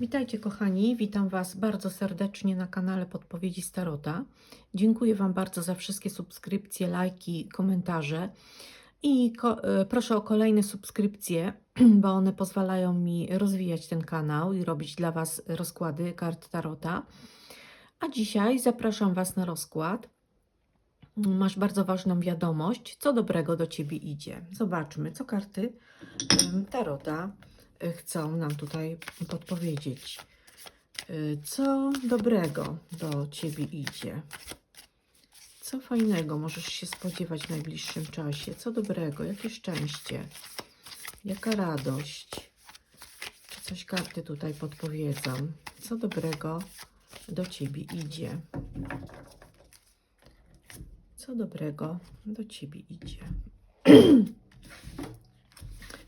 Witajcie kochani, witam Was bardzo serdecznie na kanale Podpowiedzi Starota. Dziękuję Wam bardzo za wszystkie subskrypcje, lajki, komentarze i ko- e, proszę o kolejne subskrypcje, bo one pozwalają mi rozwijać ten kanał i robić dla Was rozkłady kart Tarota. A dzisiaj zapraszam Was na rozkład. Masz bardzo ważną wiadomość, co dobrego do Ciebie idzie. Zobaczmy, co karty Tarota chcą nam tutaj podpowiedzieć. E, Co dobrego do Ciebie idzie? Co fajnego możesz się spodziewać w najbliższym czasie? Co dobrego? Jakie szczęście? Jaka radość? Czy coś karty tutaj podpowiedzą? Co dobrego do Ciebie idzie? Co dobrego do Ciebie idzie?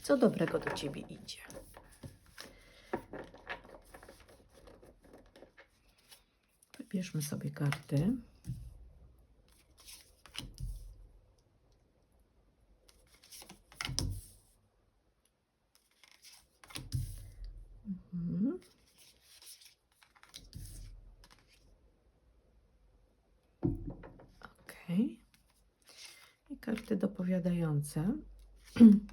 Co dobrego do Ciebie idzie? Wybierzmy sobie karty. Mhm. Ok. I karty dopowiadające.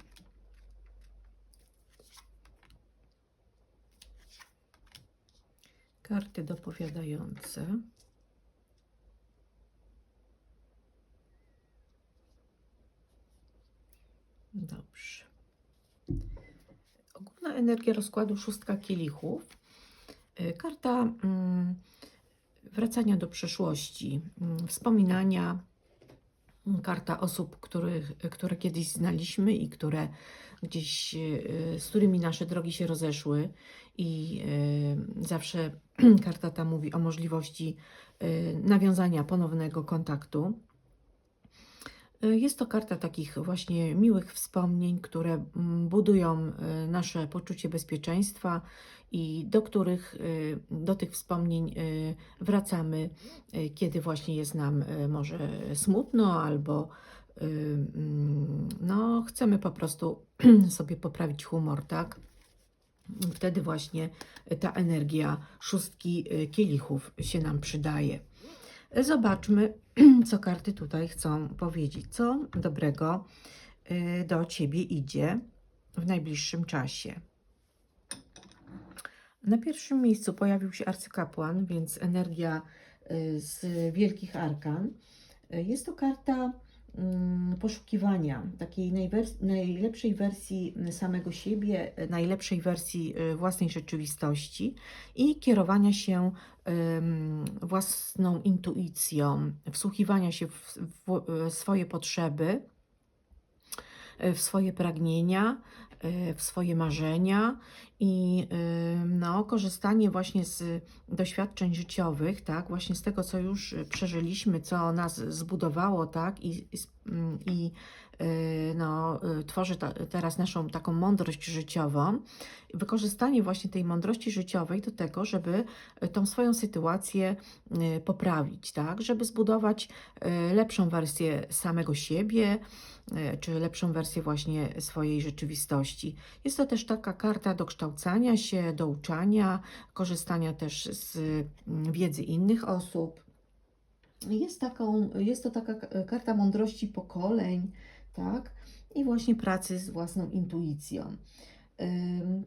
Karty dopowiadające. Dobrze. Ogólna energia rozkładu szóstka kielichów. Y, Karta mm, wracania do przeszłości, mm, wspominania, mm, karta osób, których, które kiedyś znaliśmy i które gdzieś, y, z którymi nasze drogi się rozeszły i y, zawsze karta ta mówi o możliwości y, nawiązania ponownego kontaktu. Y, Jest to karta takich właśnie miłych wspomnień, które mm, budują y, nasze poczucie bezpieczeństwa i do których, do tych wspomnień wracamy, kiedy właśnie jest nam może smutno albo mm, no, chcemy po prostu sobie poprawić humor, tak? Wtedy właśnie ta energia szóstki y, kielichów się nam przydaje. Zobaczmy, co karty tutaj chcą powiedzieć. Co dobrego y, do Ciebie idzie w najbliższym czasie. Na pierwszym miejscu pojawił się arcykapłan, więc energia y, z wielkich arkan. Jest to karta poszukiwania takiej najlepszej wersji samego siebie, najlepszej wersji y, własnej rzeczywistości i kierowania się własną intuicją, wsłuchiwania się w, swoje potrzeby, w swoje pragnienia, y, w swoje marzenia i no, korzystanie właśnie z doświadczeń życiowych, tak, właśnie z tego, co już przeżyliśmy, co nas zbudowało, tak, i, i, mm, i no, y, tworzy ta, teraz naszą taką mądrość życiową. Wykorzystanie właśnie tej mądrości życiowej do tego, żeby y, tą swoją sytuację y, poprawić, tak, żeby zbudować y, lepszą wersję samego siebie, y, czy lepszą wersję właśnie swojej rzeczywistości. Jest to też taka karta do kształcania się, do uczania, korzystania też z mm, wiedzy innych osób. Jest, taką, jest to taka karta mądrości pokoleń, tak? I właśnie pracy z własną intuicją.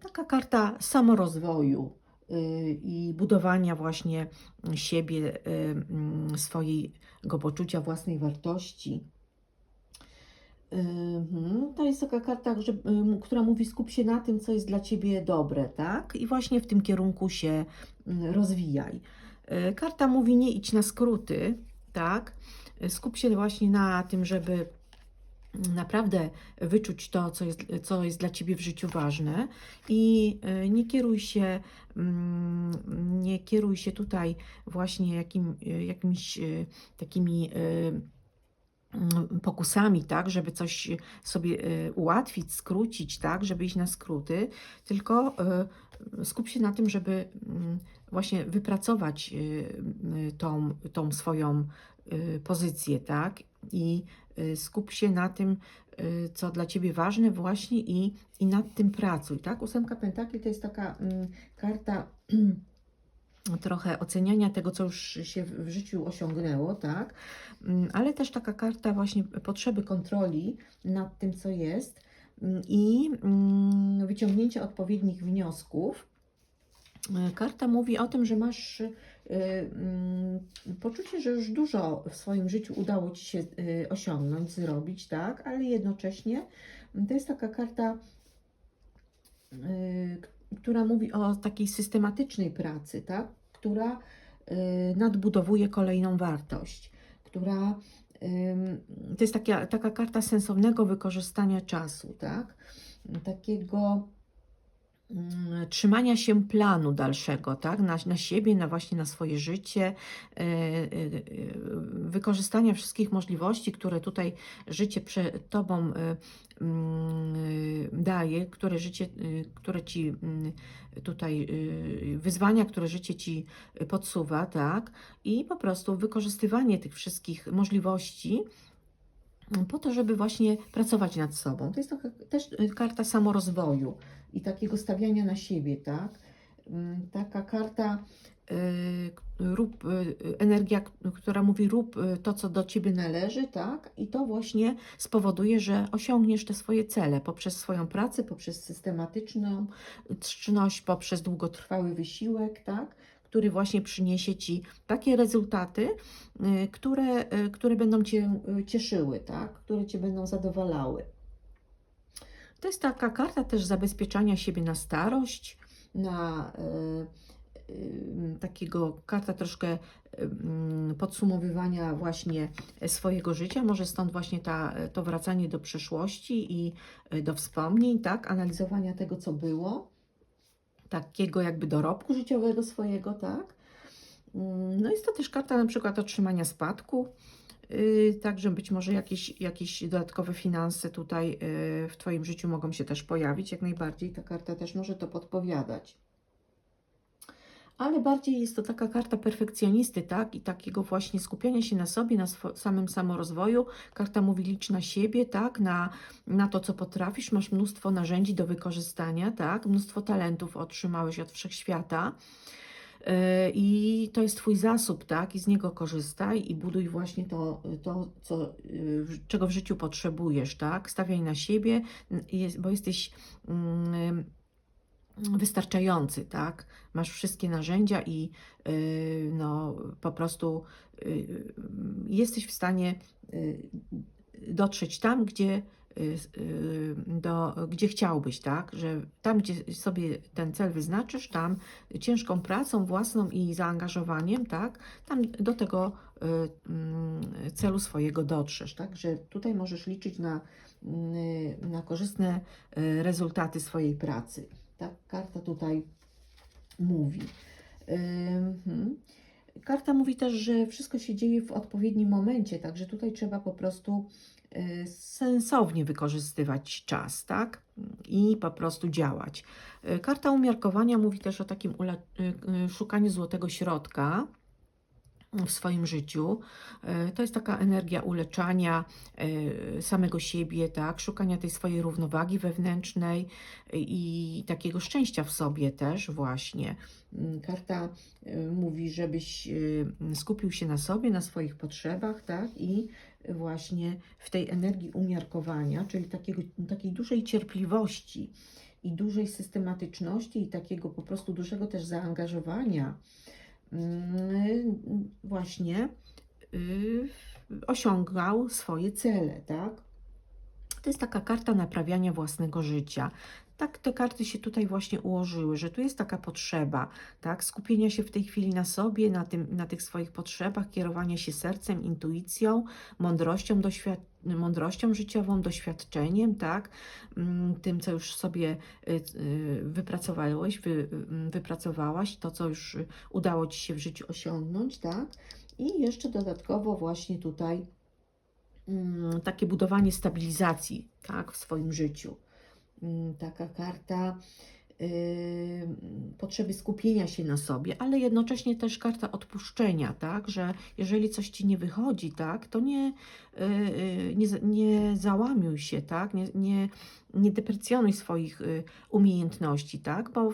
Taka karta samorozwoju y, i budowania właśnie siebie, y, mm, swojego poczucia własnej wartości. To jest taka karta, że, która mówi skup się na tym, co jest dla Ciebie dobre, tak? I właśnie w tym kierunku się mm, rozwijaj. Y, Karta mówi nie idź na skróty, tak? Skup się właśnie na tym, żeby naprawdę wyczuć to, co jest, co jest dla Ciebie w życiu ważne. I y, nie kieruj się, mm, nie kieruj się tutaj właśnie jakim, jakimiś y, takimi y, mm, pokusami, tak, żeby coś sobie ułatwić, skrócić, tak, żeby iść na skróty, tylko skup się na tym, żeby mm, właśnie wypracować tą, tą swoją pozycję, tak, i skup się na tym, y, co dla Ciebie ważne właśnie i, i nad tym pracuj, tak? Ósemka Pentakli to jest taka mm, karta trochę oceniania tego, co już się w życiu osiągnęło, tak? Mm, Ale też taka karta właśnie potrzeby kontroli nad tym, co jest mm, i mm, wyciągnięcia odpowiednich wniosków. E, Karta mówi o tym, że masz y, poczucie, że już dużo w swoim życiu udało Ci się y, osiągnąć, zrobić, tak? Ale jednocześnie mm, to jest taka karta, y, która mówi o takiej systematycznej pracy, tak? Która y, nadbudowuje kolejną wartość, która to jest taka, taka karta sensownego wykorzystania czasu, tak? Takiego mm, trzymania się planu dalszego, tak? Na, na siebie, na właśnie na swoje życie, e, e, wykorzystania wszystkich możliwości, które tutaj życie przed Tobą e, mm, daje, które życie, które Ci mm, tutaj wyzwania, które życie Ci podsuwa, tak? I po prostu wykorzystywanie tych wszystkich możliwości po to, żeby właśnie pracować nad sobą. To jest taka, też karta samorozwoju i takiego stawiania na siebie, tak? Ym, Taka karta y, rób, y, energia, która mówi rób y, to, co do Ciebie należy, tak? I to właśnie spowoduje, że osiągniesz te swoje cele poprzez swoją pracę, poprzez systematyczną czynność, poprzez długotrwały wysiłek, tak? Który właśnie przyniesie Ci takie rezultaty, które, które będą Cię cieszyły, tak? Które Cię będą zadowalały. To jest taka karta też zabezpieczania siebie na starość, na y, y, takiego karta troszkę y, podsumowywania właśnie swojego życia. Może stąd właśnie ta, to wracanie do przeszłości i do wspomnień, tak? Analizowania tego, co było, takiego jakby dorobku życiowego swojego, tak? Mm, No jest to też karta na przykład otrzymania spadku, także być może jakieś, jakieś dodatkowe finanse tutaj yy, w Twoim życiu mogą się też pojawić, jak najbardziej ta karta też może to podpowiadać. Ale bardziej jest to taka karta perfekcjonisty, tak? I takiego właśnie skupiania się na sobie, na samym samorozwoju. Karta mówi licz na siebie, tak? Na, na to, co potrafisz. Masz mnóstwo narzędzi do wykorzystania, tak? Mnóstwo talentów otrzymałeś od wszechświata. Yy, I to jest Twój zasób, tak? I z niego korzystaj i buduj właśnie to, to co, czego w życiu potrzebujesz, tak? Stawiaj na siebie, bo jesteś mm, wystarczający, tak? Masz wszystkie narzędzia i yy, no, po prostu yy, jesteś w stanie dotrzeć tam, gdzie, do, gdzie chciałbyś, tak? Że tam, gdzie sobie ten cel wyznaczysz, tam ciężką pracą własną i zaangażowaniem, tak? Tam do tego yy, mm, celu swojego dotrzesz, tak? Że tutaj możesz liczyć na, yy, na korzystne rezultaty swojej pracy. Tak, karta tutaj mówi. Mhm. Karta mówi też, że wszystko się dzieje w odpowiednim momencie, także tutaj trzeba po prostu y, sensownie wykorzystywać czas, tak? I po prostu działać. Karta umiarkowania mówi też o takim y, y, szukaniu złotego środka w swoim życiu. Y, To jest taka energia uleczania y, samego siebie, tak? Szukania tej swojej równowagi wewnętrznej i takiego szczęścia w sobie też właśnie. Mm, Karta mówi, żebyś skupił się na sobie, na swoich potrzebach, tak? I właśnie w tej energii umiarkowania, czyli takiego, takiej dużej cierpliwości i dużej systematyczności i takiego po prostu dużego też zaangażowania właśnie y, osiągał swoje cele, tak? To jest taka karta naprawiania własnego życia. Tak te karty się tutaj właśnie ułożyły, że tu jest taka potrzeba, tak, skupienia się w tej chwili na sobie, na, tym, na tych swoich potrzebach, kierowania się sercem, intuicją, mądrością, doświad mądrością życiową, doświadczeniem, tak, mm, tym, co już sobie y, y, wypracowałeś, wy, y, wypracowałaś, to, co już udało Ci się w życiu osiągnąć, tak, i jeszcze dodatkowo właśnie tutaj mm, takie budowanie stabilizacji tak, w swoim życiu. Mm, Taka karta potrzeby skupienia się na sobie, ale jednocześnie też karta odpuszczenia, tak, że jeżeli coś ci nie wychodzi, tak, to nie, y, y, nie, nie załamiuj się, tak, nie, nie, nie deprecjonuj swoich y, umiejętności, tak, bo y,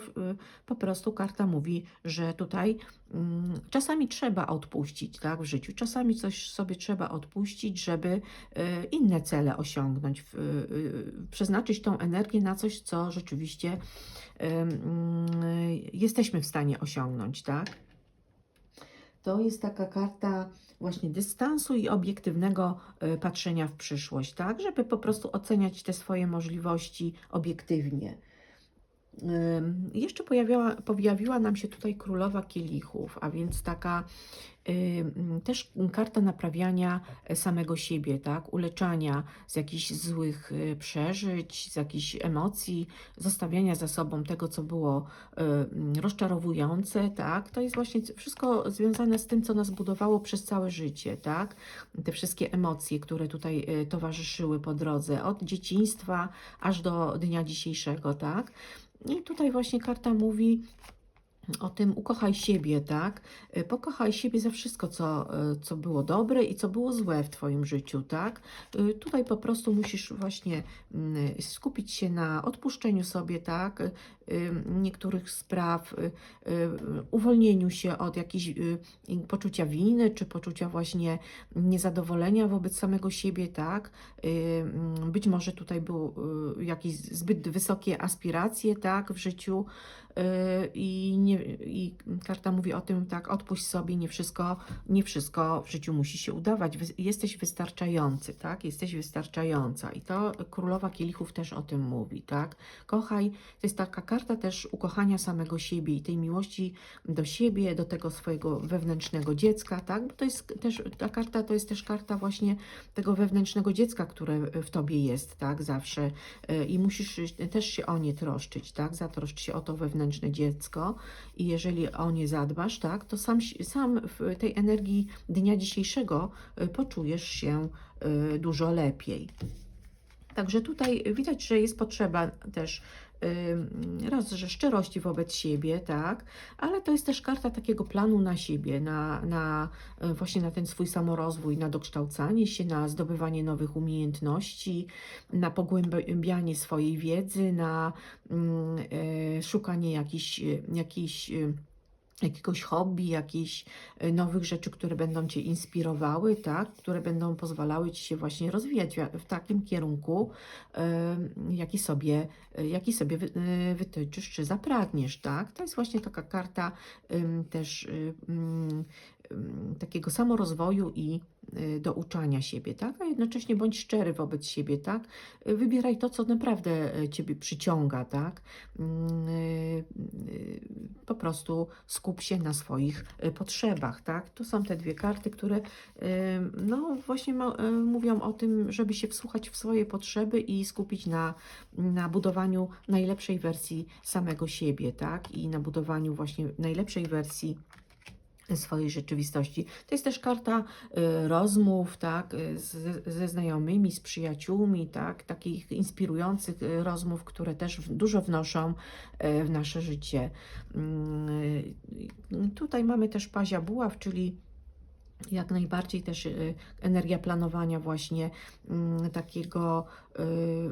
po prostu karta mówi, że tutaj mm, czasami trzeba odpuścić, tak, w życiu, czasami coś sobie trzeba odpuścić, żeby y, inne cele osiągnąć, y, y, przeznaczyć tą energię na coś, co rzeczywiście y, jesteśmy w stanie osiągnąć, tak? To jest taka karta właśnie dystansu i obiektywnego y, patrzenia w przyszłość, tak? Żeby po prostu oceniać te swoje możliwości obiektywnie. Jeszcze pojawiała, pojawiła nam się tutaj królowa kielichów, a więc taka też karta naprawiania samego siebie, tak? Uleczania z jakichś złych y, przeżyć, z jakichś emocji, zostawiania za sobą tego, co było rozczarowujące, tak? To jest właśnie wszystko związane z tym, co nas budowało przez całe życie, tak? Te wszystkie emocje, które tutaj y, towarzyszyły po drodze, od dzieciństwa aż do dnia dzisiejszego, tak? I tutaj właśnie karta mówi o tym ukochaj siebie, tak? Y, Pokochaj siebie za wszystko, co, y, co było dobre i co było złe w Twoim życiu, tak? Y, Tutaj po prostu musisz właśnie mm, skupić się na odpuszczeniu sobie, tak? Niektórych spraw, uwolnieniu się od jakiejś y, poczucia winy, czy poczucia właśnie niezadowolenia wobec samego siebie, tak? Mm, Być może tutaj były jakieś zbyt wysokie aspiracje, tak? W życiu, i, nie, i karta mówi o tym, tak, odpuść sobie, nie wszystko, nie wszystko w życiu musi się udawać. Jesteś wystarczający, tak? Jesteś wystarczająca. I to królowa kielichów też o tym mówi, tak? Kochaj, to jest taka karta też ukochania samego siebie i tej miłości do siebie, do tego swojego wewnętrznego dziecka, tak? Bo to jest też, ta karta to jest też karta właśnie tego wewnętrznego dziecka, które w tobie jest, tak? Zawsze. Y, I musisz też się o nie troszczyć, tak? Zatroszcz się o to wewnętrzne dziecko i jeżeli o nie zadbasz, tak? To sam, sam w tej energii dnia dzisiejszego y, poczujesz się y, dużo lepiej. Także tutaj widać, że jest potrzeba też raz, że szczerości wobec siebie, tak, ale to jest też karta takiego planu na siebie, na, na y, właśnie na ten swój samorozwój, na dokształcanie się, na zdobywanie nowych umiejętności, na pogłębianie swojej wiedzy, na mm, y, szukanie jakichś, jakichś jakiegoś hobby, jakichś y, nowych rzeczy, które będą Cię inspirowały, tak? które będą pozwalały Ci się właśnie rozwijać w, takim kierunku, jaki sobie, y, jaki sobie y, wytyczysz, czy zapragniesz. Tak? To jest właśnie taka karta też takiego samorozwoju i y, douczania siebie, tak? a jednocześnie bądź szczery wobec siebie, tak? Y, Wybieraj to, co naprawdę y, Ciebie przyciąga, tak? Mm, Po prostu skup się na swoich potrzebach, tak? To są te dwie karty, które no właśnie mówią o tym, żeby się wsłuchać w swoje potrzeby i skupić na, na budowaniu najlepszej wersji samego siebie, tak? I na budowaniu właśnie najlepszej wersji swojej rzeczywistości. To jest też karta y, rozmów, tak, y, z, ze znajomymi, z przyjaciółmi, tak, takich inspirujących y, rozmów, które też w, dużo wnoszą y, w nasze życie. Y, tutaj mamy też pazia buław, czyli jak najbardziej też y, energia planowania właśnie mm, takiego y,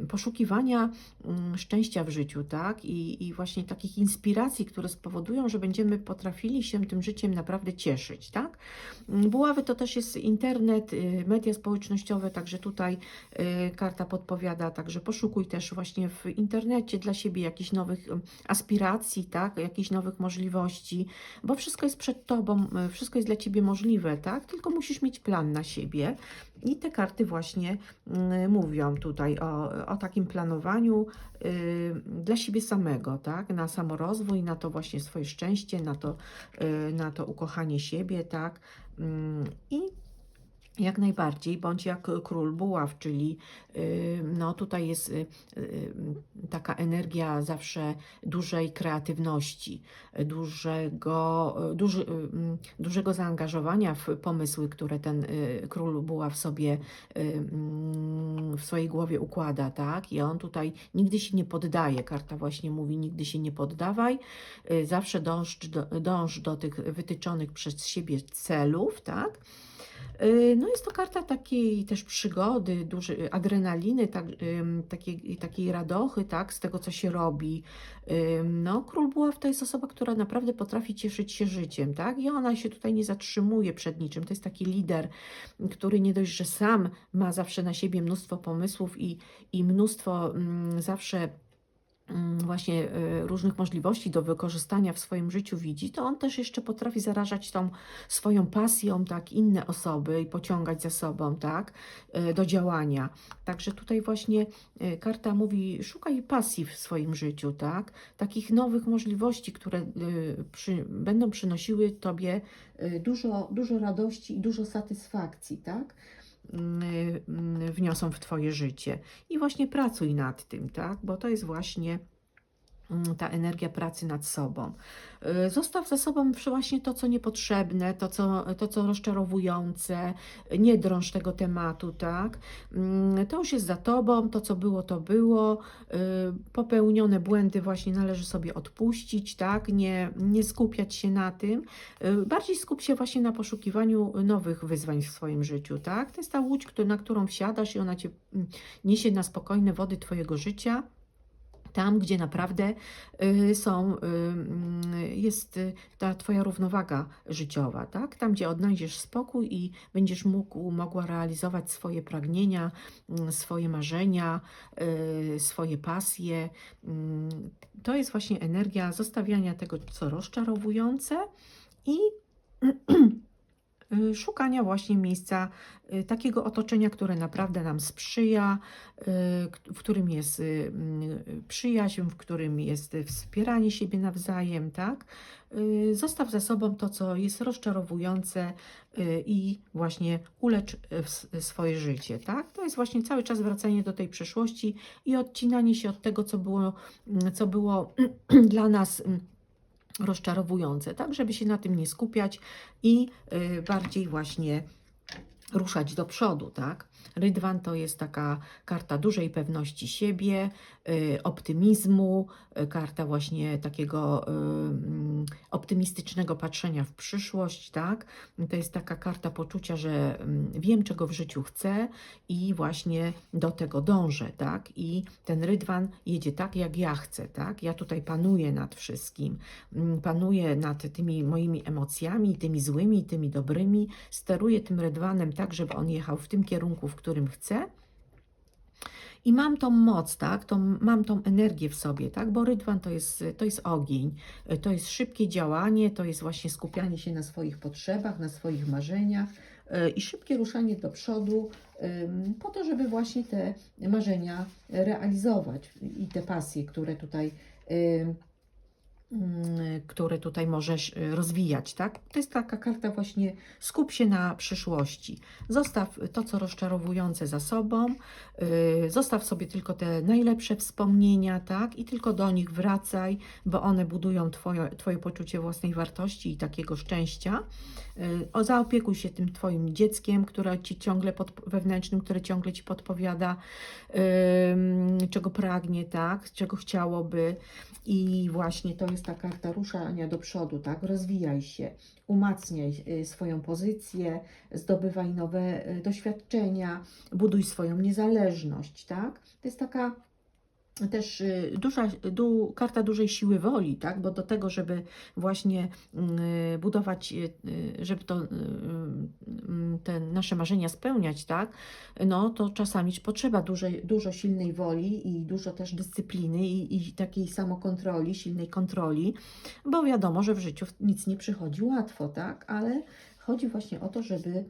poszukiwania mm, szczęścia w życiu, tak? I, I właśnie takich inspiracji, które spowodują, że będziemy potrafili się tym życiem naprawdę cieszyć, tak? Mm, Buławy to też jest internet, y, media społecznościowe, także tutaj y, karta podpowiada, także poszukuj też właśnie w internecie dla siebie jakichś nowych aspiracji, tak? Jakichś nowych możliwości, bo wszystko jest przed Tobą, y, wszystko jest dla Ciebie możliwe, tak? Tylko musisz mieć plan na siebie. I te karty właśnie y, mówią tutaj o, o takim planowaniu y, dla siebie samego, tak? Na samorozwój, na to właśnie swoje szczęście, na to, y, na to ukochanie siebie, tak? Ym, I Jak najbardziej, bądź jak król buław, czyli y, no tutaj jest y, y, taka energia zawsze dużej kreatywności, dużego, duży, dużego zaangażowania w pomysły, które ten król buław sobie mm, w swojej głowie układa, tak? I on tutaj nigdy się nie poddaje. Karta właśnie mówi, nigdy się nie poddawaj, zawsze dąż do, dąż do tych wytyczonych przez siebie celów, tak? Y, No jest to karta takiej też przygody, dużej adrenaliny, tak, takiej, takiej radochy, tak, z tego, co się robi. No, Król Buław to jest osoba, która naprawdę potrafi cieszyć się życiem, tak, i ona się tutaj nie zatrzymuje przed niczym. To jest taki lider, który nie dość, że sam ma zawsze na siebie mnóstwo pomysłów i, i mnóstwo mm, zawsze właśnie y, różnych możliwości do wykorzystania w swoim życiu widzi, to on też jeszcze potrafi zarażać tą swoją pasją, tak, inne osoby i pociągać za sobą, tak, y, do działania. Także tutaj właśnie y, karta mówi, szukaj pasji w swoim życiu, tak, takich nowych możliwości, które przy, będą przynosiły Tobie dużo, dużo radości i dużo satysfakcji, tak, wniosą w Twoje życie. I właśnie pracuj nad tym, tak? Bo to jest właśnie ta energia pracy nad sobą. Y, Zostaw za sobą właśnie to, co niepotrzebne, to, co, to, co rozczarowujące, nie drąż tego tematu, tak? Mm, To już jest za tobą, to, co było, to było. Y, Popełnione błędy właśnie należy sobie odpuścić, tak? Nie, nie skupiać się na tym. Y, Bardziej skup się właśnie na poszukiwaniu nowych wyzwań w swoim życiu, tak? To jest ta łódź, na którą wsiadasz i ona cię mm, niesie na spokojne wody twojego życia tam, gdzie naprawdę y, są, y, mm, jest y, ta Twoja równowaga życiowa, tak? Tam, gdzie odnajdziesz spokój i będziesz mógł, mogła realizować swoje pragnienia, mm, swoje marzenia, swoje pasje. Mm, To jest właśnie energia zostawiania tego, co rozczarowujące i szukania właśnie miejsca, y, takiego otoczenia, które naprawdę nam sprzyja, y, w którym jest y, przyjaźń, w którym jest y, wspieranie siebie nawzajem, tak? Y, Zostaw za sobą to, co jest rozczarowujące y, i właśnie ulecz y, swoje życie, tak? To jest właśnie cały czas wracanie do tej przeszłości i odcinanie się od tego, co było, co było dla nas mm, rozczarowujące, tak, żeby się na tym nie skupiać i y, bardziej właśnie ruszać do przodu, tak? Rydwan to jest taka karta dużej pewności siebie, y, optymizmu, y, karta właśnie takiego y, mm, optymistycznego patrzenia w przyszłość, tak? To jest taka karta poczucia, że mm, wiem, czego w życiu chcę i właśnie do tego dążę, tak? I ten rydwan jedzie tak, jak ja chcę, tak? Ja tutaj panuję nad wszystkim, mm, panuję nad tymi moimi emocjami, tymi złymi, tymi dobrymi, steruję tym rydwanem tak, żeby on jechał w tym kierunku, w którym chcę. I mam tą moc, tak? Tą, mam tą energię w sobie, tak? Bo rydwan to jest, to jest ogień, to jest szybkie działanie, to jest właśnie skupianie się na swoich potrzebach, na swoich marzeniach y, i szybkie ruszanie do przodu po to, żeby właśnie te marzenia realizować i te pasje, które tutaj mm, które tutaj możesz y, rozwijać, tak? To jest taka karta właśnie skup się na przyszłości. Zostaw to, co rozczarowujące za sobą, y, zostaw sobie tylko te najlepsze wspomnienia, tak? I tylko do nich wracaj, bo one budują twoje, twoje poczucie własnej wartości i takiego szczęścia. Y, O, zaopiekuj się tym twoim dzieckiem, które ci ciągle pod, wewnętrznym, które ciągle ci podpowiada, czego pragnie, tak? Czego chciałoby. I właśnie to jest ta karta ruszania do przodu, tak? Rozwijaj się, umacniaj y, swoją pozycję, zdobywaj nowe y, doświadczenia, buduj swoją niezależność, tak? To jest taka też y, duża, du, karta dużej siły woli, tak? Bo do tego, żeby właśnie y, budować, y, żeby to, y, te nasze marzenia spełniać, tak? No to czasami potrzeba dużej, dużo silnej woli i dużo też dyscypliny i, i takiej samokontroli, silnej kontroli, bo wiadomo, że w życiu nic nie przychodzi łatwo, tak? Ale chodzi właśnie o to, żeby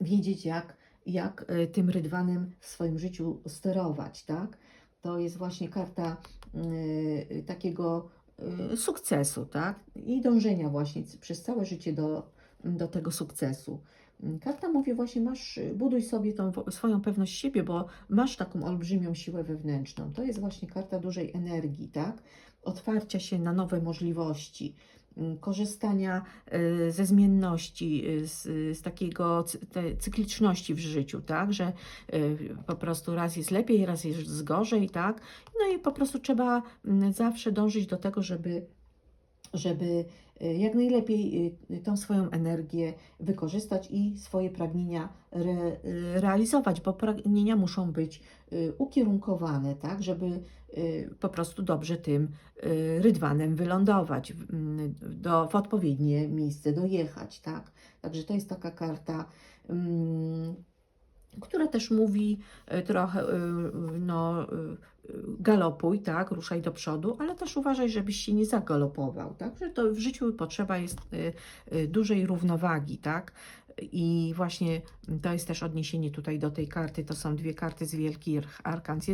wiedzieć, jak, jak tym rydwanem w swoim życiu sterować, tak? To jest właśnie karta y, takiego y, sukcesu, tak? I dążenia właśnie przez całe życie do, do tego sukcesu. Karta mówi właśnie, masz, buduj sobie tą wo- swoją pewność siebie, bo masz taką olbrzymią siłę wewnętrzną. To jest właśnie karta dużej energii, tak? Otwarcia się na nowe możliwości, korzystania y, ze zmienności, y, z, z takiego cykliczności w życiu, tak? Że y, po prostu raz jest lepiej, raz jest gorzej, tak? No i po prostu trzeba mm, zawsze dążyć do tego, żeby żeby y, jak najlepiej y, tą swoją energię wykorzystać i swoje pragnienia re, y, realizować, bo pragnienia muszą być y, ukierunkowane, tak, żeby y, po prostu dobrze tym y, rydwanem wylądować, mm, do, w odpowiednie miejsce dojechać, tak. Także to jest taka karta, mm, która też mówi y, trochę, y, y, no, y, y, galopuj, tak, ruszaj do przodu, ale też uważaj, żebyś się nie zagalopował, tak, że to w życiu potrzeba jest y, y, dużej równowagi, tak, i właśnie to jest też odniesienie tutaj do tej karty, to są dwie karty z wielkich arkan, z,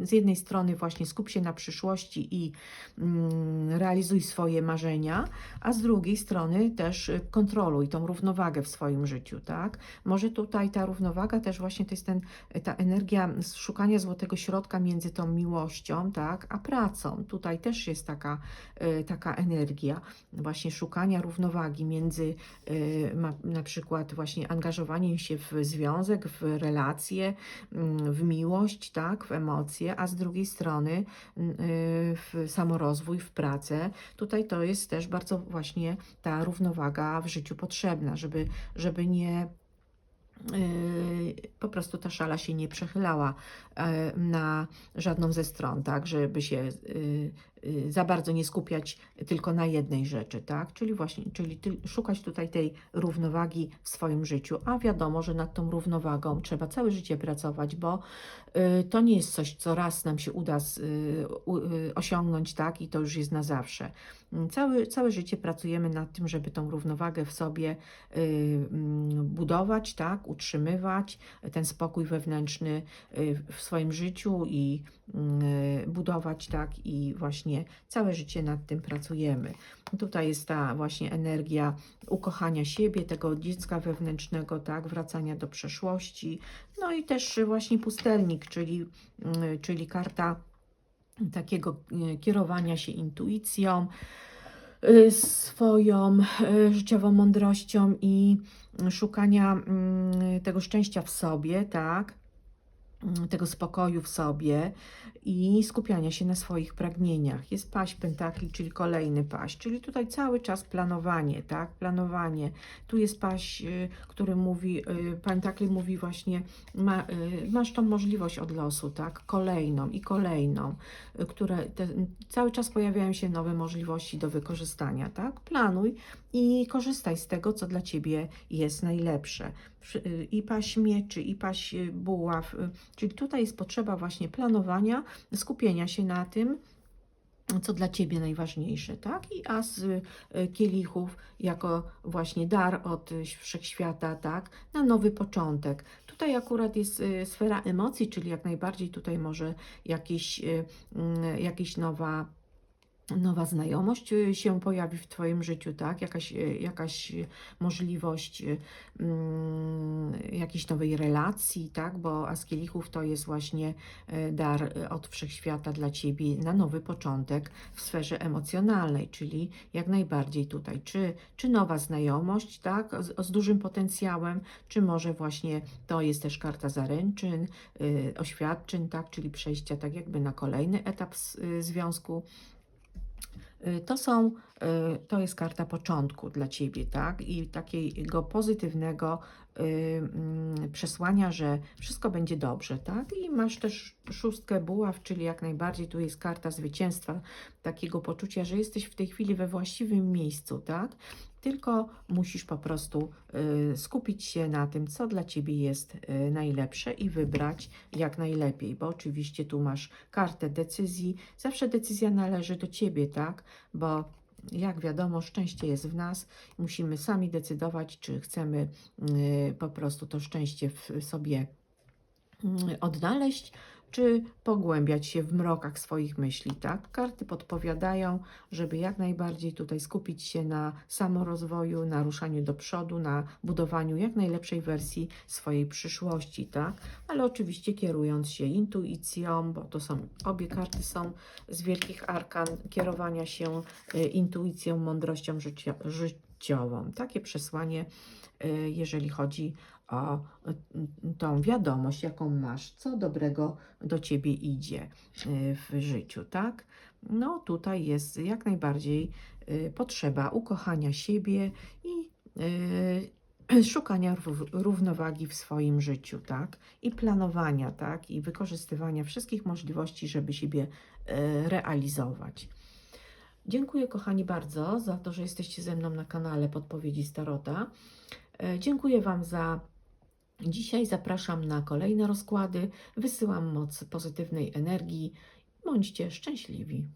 z jednej strony właśnie skup się na przyszłości i mm, realizuj swoje marzenia, a z drugiej strony też kontroluj tą równowagę w swoim życiu, tak, może tutaj ta równowaga też właśnie to jest ten, ta energia szukania złotego środka między tą miłością, tak, a pracą. Tutaj też jest taka, y, taka energia właśnie szukania równowagi między ma, na przykład właśnie angażowaniem się w związek, w relacje, mm, w miłość, tak, w emocje, a z drugiej strony y, w samorozwój, w pracę. Tutaj to jest też bardzo właśnie ta równowaga w życiu potrzebna, żeby, żeby nie Yy, po prostu ta szala się nie przechylała e, na żadną ze stron, tak, żeby się yy, za bardzo nie skupiać tylko na jednej rzeczy, tak, czyli właśnie, czyli szukać tutaj tej równowagi w swoim życiu, a wiadomo, że nad tą równowagą trzeba całe życie pracować, bo yy, to nie jest coś, co raz nam się uda z, yy, osiągnąć, tak, i to już jest na zawsze. Mm, Całe, całe życie pracujemy nad tym, żeby tą równowagę w sobie y, mm, budować, tak, utrzymywać ten spokój wewnętrzny y, w swoim życiu i y, budować, tak, i właśnie całe życie nad tym pracujemy. Tutaj jest ta właśnie energia ukochania siebie, tego dziecka wewnętrznego, tak, wracania do przeszłości, no i też właśnie pustelnik, czyli, y, czyli karta takiego y, kierowania się intuicją, y, swoją y, życiową mądrością i szukania mm, tego szczęścia w sobie, tak? Mm, Tego spokoju w sobie i skupiania się na swoich pragnieniach. Jest paść pentakli, czyli kolejny paść, czyli tutaj cały czas planowanie, tak? Planowanie. Tu jest paść, y, który mówi, y, pentakli mówi właśnie, ma, y, masz tą możliwość od losu, tak? Kolejną i kolejną, które te, cały czas pojawiają się nowe możliwości do wykorzystania, tak? Planuj i korzystaj z tego, co dla Ciebie jest najlepsze. Y, I paść mieczy, i paść y, buław, y, czyli tutaj jest potrzeba właśnie planowania, skupienia się na tym, co dla Ciebie najważniejsze, tak? I as kielichów jako właśnie dar od wszechświata, tak? Na nowy początek. Tutaj akurat jest sfera emocji, czyli jak najbardziej tutaj może jakieś, y, mm, jakieś nowa nowa znajomość y, się pojawi w Twoim życiu, tak? Jakaś, y, jakaś możliwość y, mm, jakiejś nowej relacji, tak? Bo As Kielichów to jest właśnie dar od Wszechświata dla Ciebie na nowy początek w sferze emocjonalnej, czyli jak najbardziej tutaj, czy, czy nowa znajomość, tak? Z, z dużym potencjałem, czy może właśnie to jest też karta zaręczyn, y, oświadczyn, tak? Czyli przejścia tak jakby na kolejny etap s- y, związku To są, y, to jest karta początku dla Ciebie, tak? I takiego pozytywnego y, mm, przesłania, że wszystko będzie dobrze, tak? I masz też szóstkę buław, czyli jak najbardziej tu jest karta zwycięstwa, takiego poczucia, że jesteś w tej chwili we właściwym miejscu, tak? Tylko musisz po prostu y, skupić się na tym, co dla Ciebie jest y, najlepsze i wybrać jak najlepiej, bo oczywiście tu masz kartę decyzji. Zawsze decyzja należy do Ciebie, tak? Bo jak wiadomo, szczęście jest w nas. Musimy sami decydować, czy chcemy y, po prostu to szczęście w sobie y, odnaleźć, czy pogłębiać się w mrokach swoich myśli, tak? Karty podpowiadają, żeby jak najbardziej tutaj skupić się na samorozwoju, na ruszaniu do przodu, na budowaniu jak najlepszej wersji swojej przyszłości, tak? Ale oczywiście kierując się intuicją, bo to są, obie karty są z wielkich arkan, kierowania się y, intuicją, mądrością życio, życiową. Takie przesłanie, y, jeżeli chodzi o y, tą wiadomość, jaką masz, co dobrego do ciebie idzie y, w życiu, tak? No tutaj jest jak najbardziej potrzeba ukochania siebie i szukania rów- równowagi w swoim życiu, tak? I planowania, tak? I wykorzystywania wszystkich możliwości, żeby siebie realizować. Dziękuję kochani bardzo za to, że jesteście ze mną na kanale Podpowiedzi Starota. E, Dziękuję Wam za dzisiaj. Zapraszam na kolejne rozkłady. Wysyłam moc pozytywnej energii. Bądźcie szczęśliwi.